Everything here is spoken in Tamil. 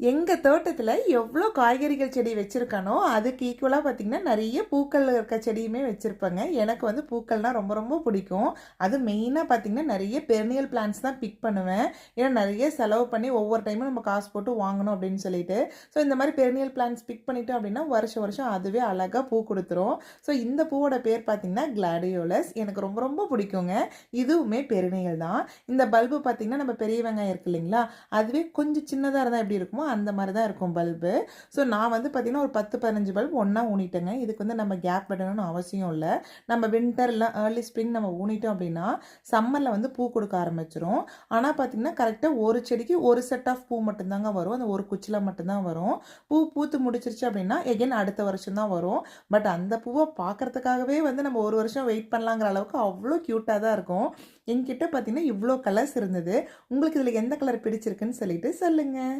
எங்கள் தோட்டத்தில் எவ்வளோ காய்கறிகள் செடி வச்சுருக்கானோ அதுக்கு ஈக்குவலாக பார்த்திங்கன்னா நிறைய பூக்கள் இருக்க செடியுமே வச்சுருப்பேங்க. எனக்கு வந்து பூக்கள்னால் ரொம்ப ரொம்ப பிடிக்கும். அது மெயினாக பார்த்திங்கன்னா நிறைய பெர்னியல் பிளான்ஸ் தான் பிக் பண்ணுவேன். ஏன்னா நிறைய செலவு பண்ணி ஒவ்வொரு டைமும் நம்ம காசு போட்டு வாங்கணும் அப்படின்னு சொல்லிட்டு. ஸோ இந்த மாதிரி பெர்னியல் பிளான்ஸ் பிக் பண்ணிட்டோம் அப்படின்னா வருஷம் வருஷம் அதுவே அழகாக பூ கொடுத்துரும். ஸோ இந்த பூவோட பேர் பார்த்திங்கன்னா கிளாடியோலஸ் எனக்கு ரொம்ப ரொம்ப பிடிக்குங்க. இதுவுமே பெருநிகள் தான். இந்த பல்பு பார்த்திங்கன்னா நம்ம பெரிய வெங்காயம் இருக்கு இல்லைங்களா? அதுவே கொஞ்சம் சின்னதாக இருந்தால் எப்படி இருக்குமோ அந்த மாதிரி தான் இருக்கும் பல்பு. ஸோ நான் வந்து பார்த்திங்கன்னா ஒரு பத்து பதினஞ்சு பல்ப் ஒன்றா ஊனிட்டேங்க. இதுக்கு வந்து நம்ம கேப் விடணும்னு அவசியம் இல்லை. நம்ம வின்டர் இல்லை ஏர்லி ஸ்ப்ரிங் நம்ம ஊனிட்டோம் அப்படின்னா சம்மரில் வந்து பூ கொடுக்க ஆரம்பிச்சிரும். ஆனால் பார்த்திங்கன்னா கரெக்டாக ஒரு செடிக்கு ஒரு செட் ஆஃப் பூ மட்டும்தாங்க வரும். அந்த ஒரு குச்சியில் மட்டும்தான் வரும். பூ பூத்து முடிச்சிருச்சு அப்படின்னா எகைன் அடுத்த வருஷம் தான் வரும். பட் அந்த பூவை பார்க்கறதுக்காகவே வந்து நம்ம ஒரு வருஷம் வெயிட் பண்ணலாங்கிற அளவுக்கு அவ்வளோ க்யூட்டாக தான் இருக்கும். என்கிட்ட பார்த்தீங்கன்னா இவ்வளோ கலர்ஸ் இருந்தது. உங்களுக்கு இதில் எந்த கலர் பிடிச்சிருக்குன்னு சொல்லிட்டு சொல்லுங்கள்